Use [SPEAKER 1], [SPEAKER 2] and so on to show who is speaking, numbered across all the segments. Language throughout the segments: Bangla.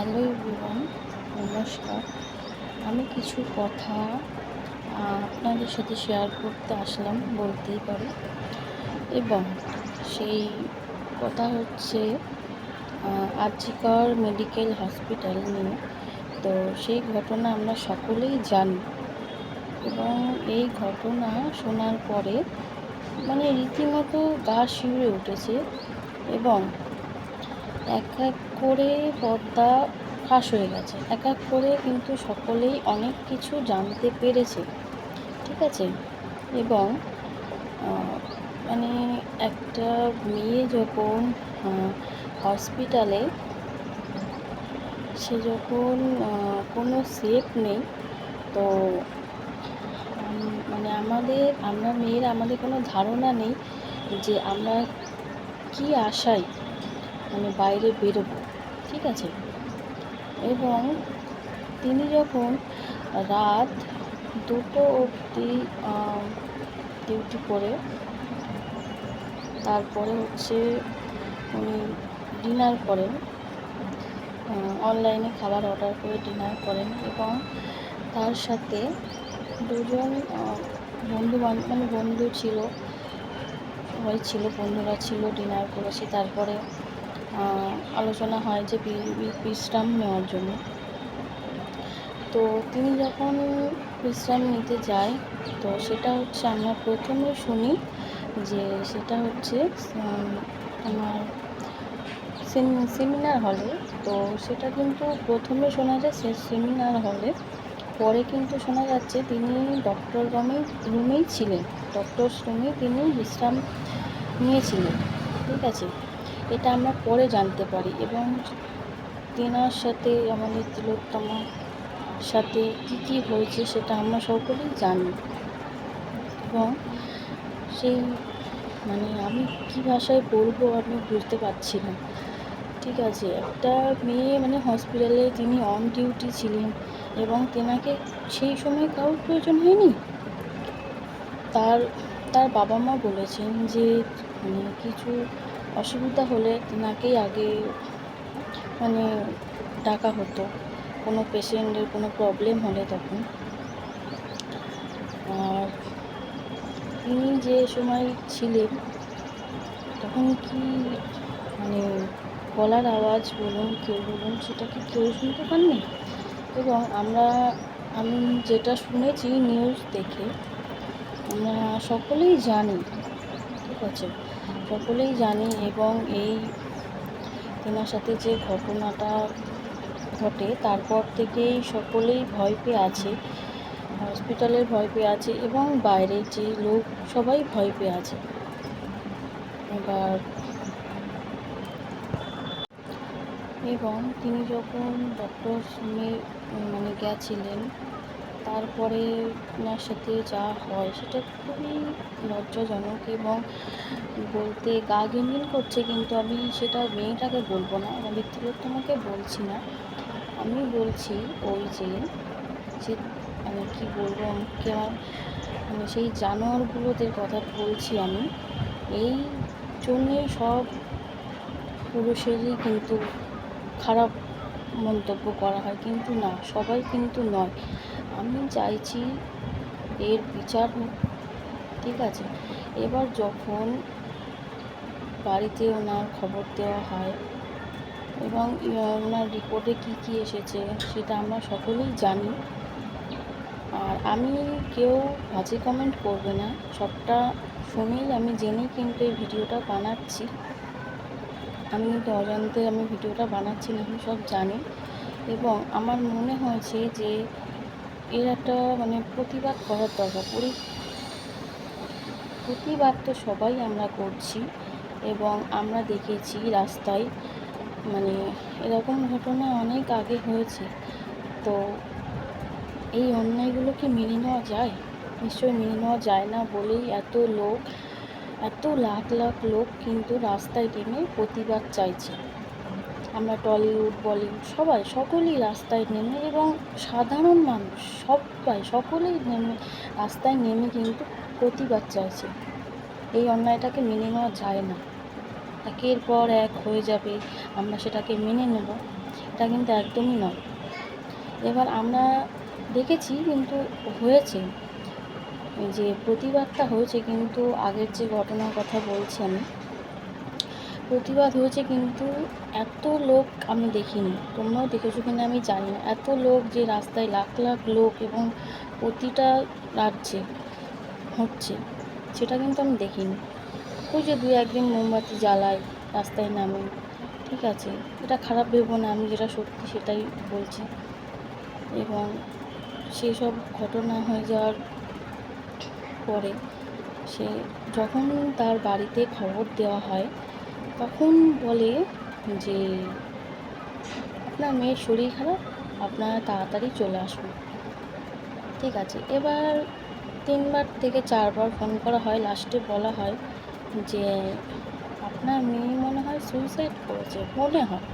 [SPEAKER 1] হ্যালো এভরিওয়ান নমস্কার আমি কিছু কথা আপনাদের সাথে শেয়ার করতে আসলাম, বলতেই পারি। এবং সেই কথা হচ্ছে আজিকার মেডিকেল হসপিটাল নিয়ে। তো সেই ঘটনা আমরা সকলেই জানি। এবং এই ঘটনা শোনার পরে মানে রীতিমতো গা শিউরে উঠেছে। এবং এক এক করে পর্দা ফাঁস হয়ে গেছে। এক এক করে কিন্তু সকলেই অনেক কিছু জানতে পেরেছে। ঠিক আছে? এবং মানে একটা মেয়ে যখন হসপিটালে সে যখন কোনো সেফ নেই, তো মানে আমাদের, আমরা মেয়ের আমাদের কোনো ধারণা নেই যে আমরা কি আশায় মানে বাইরে বেরোবো, ঠিক আছে? এবং তিনি যখন রাত দুটো অবধি ডিউটি করে, তারপরে হচ্ছে উনি ডিনার করেন অনলাইনে খাবার অর্ডার করে ডিনার করেন এবং তার সাথে দুজন বন্ধু মানে বন্ধু ছিল, সবাই ছিল, বন্ধুরা ছিল ডিনার করেছি, তারপরে আলোচনা হয় যে বিশ্রাম নেওয়ার জন্য। তো তিনি যখন বিশ্রাম নিতে যায়, তো সেটা হচ্ছে আমরা প্রথমে শুনি যে সেটা হচ্ছে আমার সেমিনার হলে, তো সেটা কিন্তু প্রথমে শোনা যায় সে সেমিনার হলে। পরে কিন্তু শোনা যাচ্ছে তিনি ডক্টর রুমেই রুমেই ছিলেন। ডক্টর রুমেই তিনি বিশ্রাম নিয়েছিলেন। ঠিক আছে? এটা আমরা পরে জানতে পারি এবং তেনার সাথে আমাদের তিলোত্তমার সাথে কি কি হয়েছে সেটা আমরা সকলেই জানি। এবং সেই মানে আমি কি ভাষায় বলব আমি বুঝতে পারছি না। ঠিক আছে, একটা মেয়ে মানে হসপিটালে তিনি অন ডিউটি ছিলেন এবং তেনাকে সেই সময় কারোর প্রয়োজন হয়নি? তার তার বাবা মা বলেছেন যে মানে কিছু অসুবিধা হলে তেনাকেই আগে মানে ডাকা হতো। কোনো পেশেন্টের কোনো প্রবলেম হলে তখন। আর তিনি যে সময় ছিলেন, তখন কি মানে গলার আওয়াজ বলুন, কেউ বলুন, সেটা কি কেউ শুনতে পাননি? এবং আমরা, আমি যেটা শুনেছি নিউজ দেখে, আমরা সকলেই জানি, ঠিক আছে? সকলেই জানি এবং এই তেনার সাথে যে ঘটনাটা ঘটে, তারপর থেকেই সকলেই ভয় পেয়ে আছে, হসপিটালের ভয় পেয়ে আছে এবং বাইরের যে লোক, সবাই ভয় পেয়ে আছে। এবার এবং তিনি যখন ডক্টর মানে গেছিলেন তারপরে ওনার সাথে যা হয় সেটা খুবই লজ্জাজনক এবং বলতে গা ঘিনঘিন করছে কিন্তু আমি সেটা মেয়েটাকে বলব না আমাদের তিলোত্তমাকে বলছি না। আমি বলছি ওই যে যে মানে কী বলব, আমাকে আমার মানে সেই জানোয়ারগুলোদের কথা বলছি আমি, এই জন্যেই সব পুরুষেরই কিন্তু খারাপ মন্তব্য করা হয়। কিন্তু না, সবাই কিন্তু নয়। আমি চাইছি এর বিচার ঠিক আছে? এবার যখন বাড়িতে ওনার খবর দেওয়া হয় এবং ওনার রিপোর্টে কি কি এসেছে সেটা আমরা সকলেই জানি। আর আমি কেউ বাজে কমেন্ট করবে না, সবটা শুনেই আমি জেনেই কিন্তু এই ভিডিওটা বানাচ্ছি। আমি কিন্তু অজান্তে আমি ভিডিওটা বানাচ্ছি না, আমি সব জানি। এবং আমার মনে হয়েছে যে এর একটা মানে প্রতিবাদ করার দরকার। পরি, প্রতিবাদ তো সবাই আমরা করছি এবং আমরা দেখেছি রাস্তায় মানে এরকম ঘটনা অনেক আগে হয়েছে। তো এই অন্যায়গুলো কি মেনে নেওয়া যায়? নিশ্চয়ই মেনে নেওয়া যায় না বলেই এত লোক, এত লাখ লাখ লোক কিন্তু রাস্তায় নেমে প্রতিবাদ চাইছে। আমরা টলিউড, বলিউড, সবাই, সকলেই রাস্তায় নেমে এবং সাধারণ মানুষ, সবাই, সকলেই নেমে, রাস্তায় নেমে কিন্তু প্রতিবাদ চাইছে। এই অন্যায়টাকে মেনে নেওয়া যায় না। একের পর এক হয়ে যাবে, আমরা সেটাকে মেনে নেব। এটা কিন্তু একদমই নয়। এবার আমরা দেখেছি কিন্তু হয়েছে। যে প্রতিবাদটা হয়েছে কিন্তু আগের যে ঘটনার কথা বলছি আমি প্রতিবাদ হয়েছে কিন্তু এত লোক আমি দেখিনি। তোমরাও দেখেছ কিনা আমি জানি না। এত লোক যে রাস্তায় লাখ লাখ লোক এবং প্রতিটা রাজ্যে হচ্ছে, সেটা কিন্তু আমি দেখিনি। ওই যে দু একদিন মোমবাতি জ্বালায়, রাস্তায় নামে। ঠিক আছে, এটা খারাপ ভেবো না, আমি যেটা সত্যি সেটাই বলছি। এবং সেই সব ঘটনা হয়ে যাওয়ার পরে সে যখন তার বাড়িতে খবর দেওয়া হয় তখন বলে যে, আপনার মেয়ের শরীর খারাপ, আপনারা তাড়াতাড়ি চলে আসুন। ঠিক আছে, এবার তিনবার থেকে চারবার ফোন করা হয় লাস্টে বলা হয় যে, আপনার মেয়ে মনে হয় সুইসাইড করেছে। মনে হয়,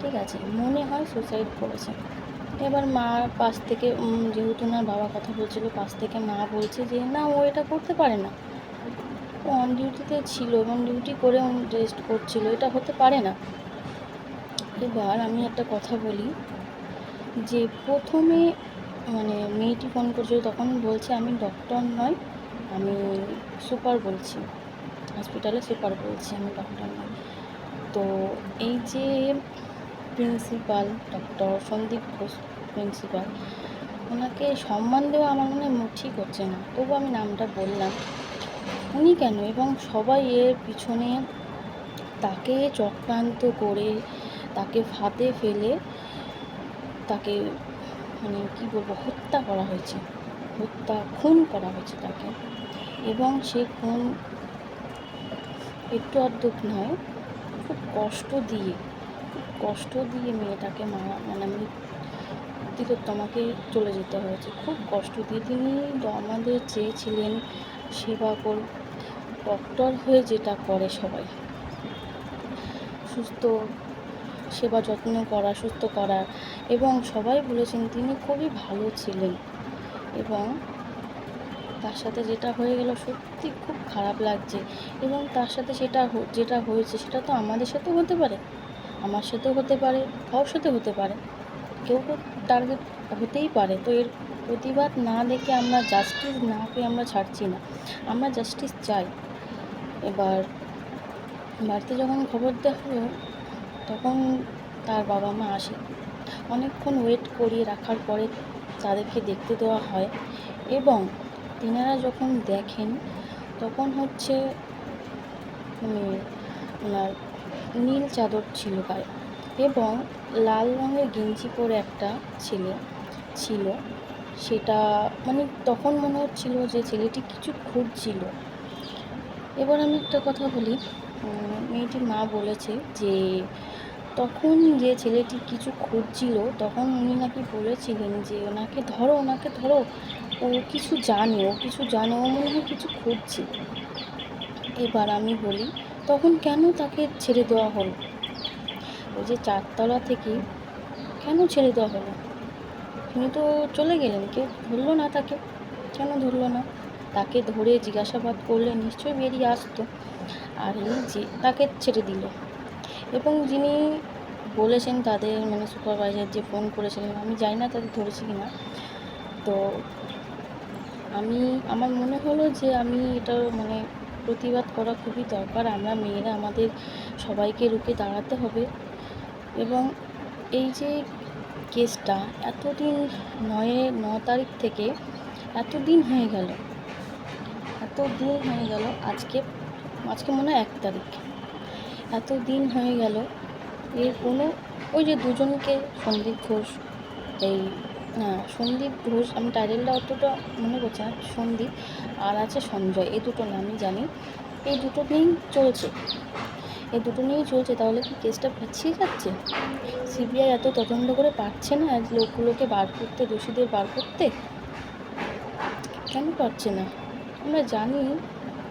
[SPEAKER 1] ঠিক আছে, মনে হয় সুইসাইড করেছে। এবার মা পাশ থেকে যেহেতু না বাবা কথা বলছিল, পাশ থেকে মা বলছে যে, না, ও এটা করতে পারে না। অন ডিউটিতে ছিল এবং ডিউটি করে রেস্ট করছিল, এটা হতে পারে না। এবার আমি একটা কথা বলি, যে প্রথমে মানে মেয়েটি ফোন করছিল, তখন বলছে, আমি ডক্টর নয়, আমি সুপার বলছি হসপিটালে সুপার বলছি, আমি ডক্টর নয়। তো এই যে principal doctor Sandip Ghosh principal ওনাকে সম্মান দেওয়া আমার মনে হয় ঠিক হচ্ছে না। তবু আমি নামটা বললাম। উনি কেন? এবং সবাই এর পিছনে তাকে চক্রান্ত করে, তাকে ফাঁদে ফেলে, তাকে মানে কী বলব, হত্যা করা হয়েছে। হত্যা, খুন করা হয়েছে তাকে। এবং সে খুন একটু অর্ধেক নয়, খুব কষ্ট দিয়ে, খুব কষ্ট দিয়ে মেয়েটাকে মারা মানে মৃত্যু তোমাকে চলে যেতে হয়েছে। খুব কষ্ট দিয়ে তিনি আমাদের চেয়েছিলেন সেবা কর ডক্টর হয়ে যেটা করে সবাই। সুস্থ সেবা যত্ন করা, সুস্থ করা এবং সবাই বলেছেন তিনি খুবই ভালো ছিলেন এবং তার সাথে যেটা হয়ে গেল সত্যি খুব খারাপ লাগছে এবং তার সাথে সেটা যেটা হয়েছে সেটা তো আমাদের সাথেও হতে পারে। আমার সাথেও হতে পারে, কারোর সাথে হতে পারে। কেউ তো টার্গেট হতেই পারে। তো এর প্রতিবাদ না দেখে আমরা জাস্টিস না পেয়ে আমরা ছাড়ছি না। আমরা জাস্টিস চাই। এবার বাড়িতে যখন খবর হলো তখন তার বাবা মা আসে। অনেকক্ষণ ওয়েট করিয়ে রাখার পরে তাদেরকে দেখতে দেওয়া হয় এবং তিনারা যখন দেখেন, তখন হচ্ছে মানে ওনার নীল চাদর ছিল গায়ে। এবং লাল রঙের গেঞ্জি পরে একটা ছেলে ছিল। সেটা মানে তখন মনে হচ্ছিল যে ছেলেটি কিছু খুঁজছিল। এবার আমি একটা কথা বলি। মেয়েটির মা বলেছে যে তখন যে ছেলেটি কিছু খুঁজছিল, তখন উনি নাকি বলেছিলেন যে ওনাকে ধরো ওনাকে ধরো। ও কিছু জানে, ও কিছু জানে, ও মনে হয় কিছু খুঁজছে এবার আমি বলি, তখন কেন তাকে ছেড়ে দেওয়া হলো? ওই যে চারতলা থেকে কেন ছেড়ে দেওয়া হলো? তিনি তো চলে গেলেন কেউ ধরলো না তাকে? কেন ধরলো না? তাকে ধরে জিজ্ঞাসাবাদ করলে নিশ্চয়ই বেরিয়ে আসতো। আর এই যে তাকে ছেড়ে দিল। এবং যিনি বলেছেন তাদের মানে সুপারভাইজার যে ফোন করেছিলেন, আমি জানি না তাদের ধরেছি কি না তো আমি, আমার মনে হলো যে আমি এটা মানে প্রতিবাদ করা খুবই দরকার। আমরা মেয়েরা আমাদের সবাইকে রুখে দাঁড়াতে হবে। এবং এই যে কেসটা এতদিন নয়ে, ন তারিখ থেকে এতদিন হয়ে গেল এত দিন হয়ে গেল আজকে আজকে মনে হয় এক তারিখ এত দিন হয়ে গেল এর কোনো, ওই যে দুজনকে সন্দীপ ঘোষ, এই, না, সন্দীপ ঘোষ, আমি টাইটেলটা অতটা মনে করছি না, সন্দীপ আর আছে সঞ্জয়, এই দুটো নামই জানি, এই দুটো নিয়েই চলছে। এই দুটো নিয়েই চলছে, তাহলে কি কেসটা পিছিয়ে যাচ্ছে? সিবিআই এত তদন্ত করে পারছে না লোকগুলোকে বার করতে, দোষীদের বার করতে? কেন পারছে না? আমরা জানি,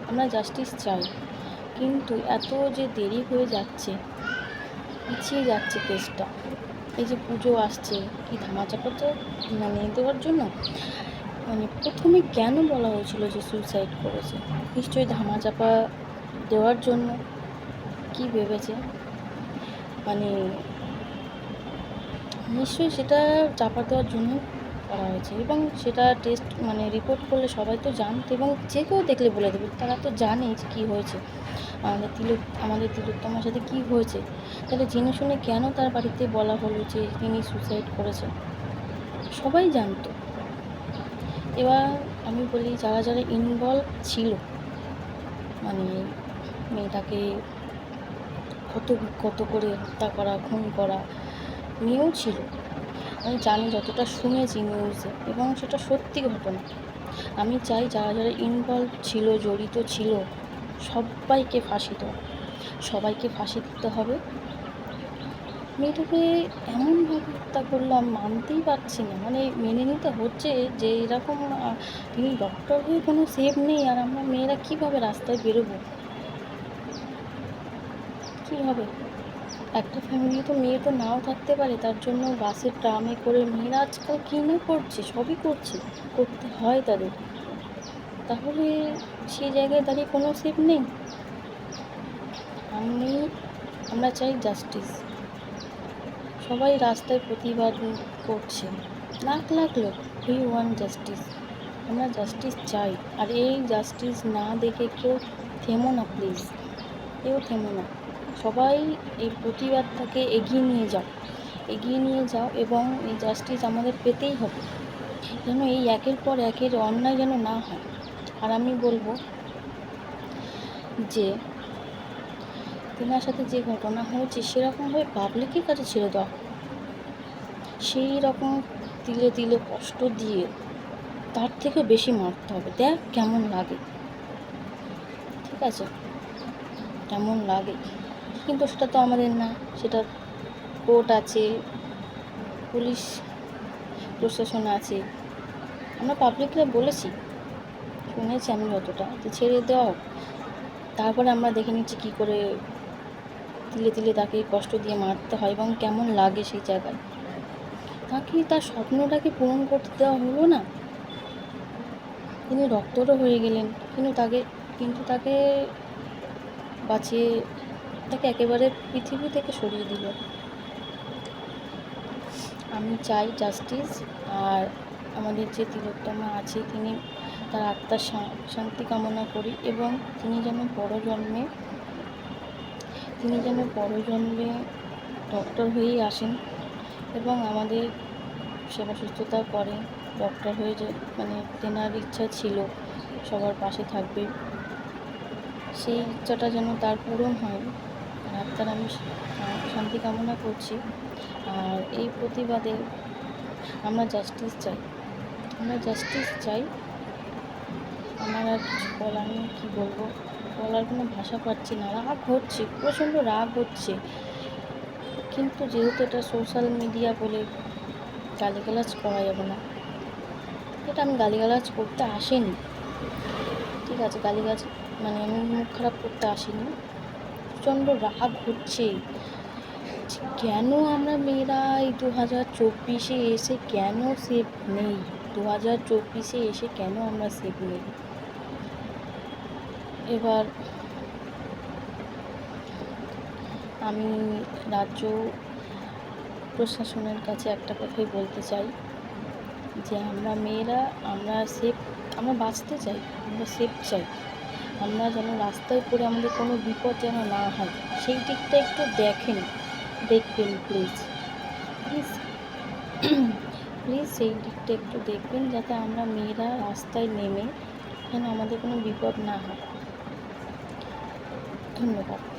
[SPEAKER 1] আমরা জাস্টিস চাই, কিন্তু এত যে দেরি হয়ে যাচ্ছে, পিছিয়ে যাচ্ছে কেসটা। এই যে পুজো আসছে, কি ধামাচাপা তো মানে দেওয়ার জন্য? মানে প্রথমে কেন বলা হয়েছিল যে সুইসাইড করেছে? নিশ্চয়ই ধামাচাপা দেওয়ার জন্য। কী ভেবেছে? মানে নিশ্চয়ই সেটা চাপা দেওয়ার জন্য করা হয়েছে এবং সেটা টেস্ট মানে রিপোর্ট করলে সবাই তো জানতো এবং যে কেউ দেখলে বলে দেবে, তারা তো জানে যে কী হয়েছে। আমাদের তিলোক আমাদের তিলোত্তমার সাথে কী হয়েছে? তাহলে জেনে শুনে কেন তার বাড়িতে বলা হলো যে তিনি সুসাইড করেছেন? সবাই জানতো। এবার আমি বলি, যারা যারা ইনভলভ ছিল মানে মেয়েটাকে কত কত করে হত্যা করা, খুন করা, নিয়েও ছিল। আমি জানি যতটা শুনেছি নিউজে এবং সেটা সত্যি ঘটনা। আমি চাই যারা যারা ইনভলভ ছিল, জড়িত ছিল, সবাইকে ফাঁসি দেওয়া। সবাইকে ফাঁসি দিতে হবে। মেয়েটাকে এমনভাবে হত্যা করলাম, মানতেই পারছি না। মানে মেনে নিতে হচ্ছে যে এরকম তিনি ডক্টর হয়ে কোনো সেভ নেই, আর আমরা মেয়েরা কীভাবে রাস্তায় বেরোবো? কীভাবে একটা ফ্যামিলি তো মেয়ে তো নাও থাকতে পারে, তার জন্য বাসে ট্রামে করে মেয়েরা আজকাল কী না করছে, সবই করছে, করতে হয় তাদের। তাহলে সেই জায়গায় দাঁড়িয়ে কোনো সেভ নেই? আমি আমরা চাই জাস্টিস সবাই রাস্তায় প্রতিবাদ করছে। লাখ লাখ লোক উই ওয়ান জাস্টিস আমরা জাস্টিস চাই, আর এই জাস্টিস না দেখে কেউ থেমো না প্লিজ কেউ থেমো না। সবাই এই প্রতিবাদটাকে এগিয়ে নিয়ে যাও, এগিয়ে নিয়ে যাও এবং এই জাস্টিস আমাদের পেতেই হবে, যেন এই একের পর একের অন্যায় যেন না হয়। আর আমি বলব যে, তেনার সাথে যে ঘটনা হয়েছে সেরকমভাবে পাবলিকের কাছে ছেড়ে দেওয়া। সেই রকম তিলে তিলে কষ্ট দিয়ে তার থেকে বেশি মারতে হবে। দেখ কেমন লাগে। ঠিক আছে? কেমন লাগে? কিন্তু সেটা তো আমাদের না সেটা কোর্ট আছে, পুলিশ প্রশাসন আছে। আমরা পাবলিকরা বলেছি, শুনেছি আমি যতটা, যে ছেড়ে দেওয়া তারপরে আমরা দেখে নিচ্ছি কী করে তিলে তিলে তাকে কষ্ট দিয়ে মারতে হয় এবং কেমন লাগে সেই জায়গায়। তাকে, তার স্বপ্নটাকে পূরণ করতে দেওয়া হলো না। তিনি ডক্টরও হয়ে গেলেন, কিন্তু তাকে কিন্তু তাকে বাঁচিয়ে তাকে একেবারে পৃথিবী থেকে সরিয়ে দিল। আমি চাই জাস্টিস, আর আমাদের যে তিলোত্তমা আছে, তিনি তার আত্মার শান্তি কামনা করি এবং তিনি যেন পরজন্মে, তিনি যেন পরজন্মে ডক্টর হয়েই আসেন এবং আমাদের সেবা সুস্থতা করেন। ডক্টর হয়ে যে মানে তেনার ইচ্ছা ছিল, সবার পাশে থাকবে। সেই ইচ্ছাটা যেন তার পূরণ হয়। আত্মার আমি শান্তি কামনা করছি। আর এই প্রতিবাদে আমরা জাস্টিস চাই। আমরা জাস্টিস চাই। আমার আর কিছু বলার নেই, কী বলব? বলার কোনো ভাষা পাচ্ছি না। রাগ হচ্ছে, প্রচণ্ড রাগ হচ্ছে। কিন্তু যেহেতু এটা সোশ্যাল মিডিয়া বলে গালিগালাজ করা যাবে না, এটা আমি গালিগালাজ করতে আসিনি। ঠিক আছে, গালিগালাজ মানে আমি মুখ খারাপ করতে আসিনি। প্রচণ্ড রাগ হচ্ছে। কেন আমরা মেয়েরা এই দু হাজার চব্বিশে এসে কেন সেফ নেই? দু হাজার চব্বিশে এসে কেন আমরা সেফ নেই? এবার আমি রাজ্য প্রশাসনের কাছে একটা কথাই বলতে চাই, যে আমরা মেয়েরা, আমরা সেফ আমরা বাঁচতে চাই, আমরা সেফ চাই। আমরা যেন রাস্তায় পড়ে আমাদের কোনো বিপদ যেন না হয়, সেই দিকটা একটু দেখেন, দেখবেন প্লিজ প্লিজ প্লিজ সেই দিকটা একটু দেখবেন যাতে আমরা মেয়েরা রাস্তায় নেমে যেন আমাদের কোনো বিপদ না হয়। ধন্যবাদ।